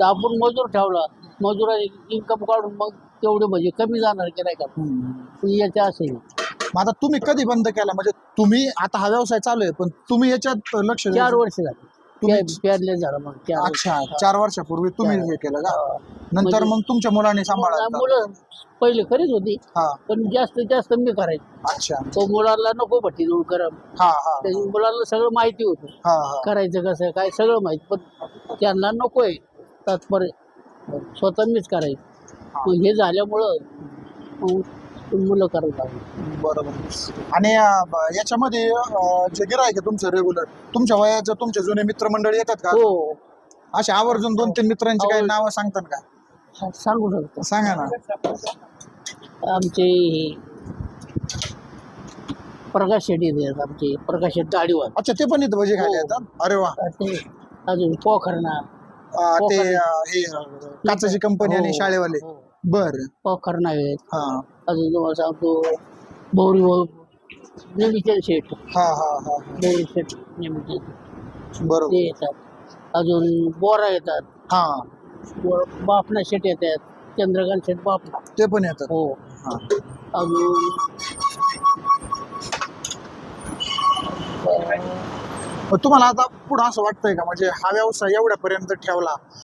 तर आपण मजूर ठेवला मजुरा इन्कम काढून मग तेवढे म्हणजे कमी जाणार की नाही का? याच्या असेल मग आता तुम्ही कधी बंद केला? म्हणजे तुम्ही आता हा व्यवसाय चालू आहे पण तुम्ही याच्यात लक्ष चार वर्ष झाले. प्यारले झालं मग. अच्छा चार वर्षापूर्वी तुम्ही हे केलं का. नंतर म्हणजे- मग तुमच्या मुलांनी सांभाळा मुलं पहिले करीत होती पण जास्तीत जास्त मी करायचो. अच्छा. तो मुलाला नको भट्टी जोड करा. मुलाला सगळं माहिती होतं. करायचं कसं काय सगळं माहीत पण त्यांना नकोय. तात्पर्य. स्वतः मीच करायचं. मग हे झाल्यामुळं मुलं करत बरोबर. आणि याच्यामध्ये जे गिरायक आहे तुमचं रेग्युलर तुमच्या वयाचं तुमचे जुने मित्रमंडळी येतात का? हो. असे आवर्जून दोन तीन मित्रांची काही. नावं सांगतात का? सांगू शकतो. सांगा ना. आमचे प्रकाश शेट्टी आहेत आमचे. प्रकाश शेट्टी गाडीवर अच्छा ते पण इथं भजी खायला हो. येतात? अरे वा. अजून पोखरणा. अं, ते अं, हे अं, काचाची कंपनी आणि हो, शाळेवाले. हो. बर. पोखरणा आहेत हा. अजून तुम्हाला सांगतो भाऊ नेहमीचे शेट हा हा हा. भौरी शेट बरोबर. ते येतात. अजून बोरा येतात. हा. बोर- बापना शेट येतात. चंद्रकांत शेट बापना ते पण येतात. हो. हा. अजून मग तुम्हाला आता पुढं असं वाटतंय का? म्हणजे हा व्यवसाय एवढ्यापर्यंत ठेवला.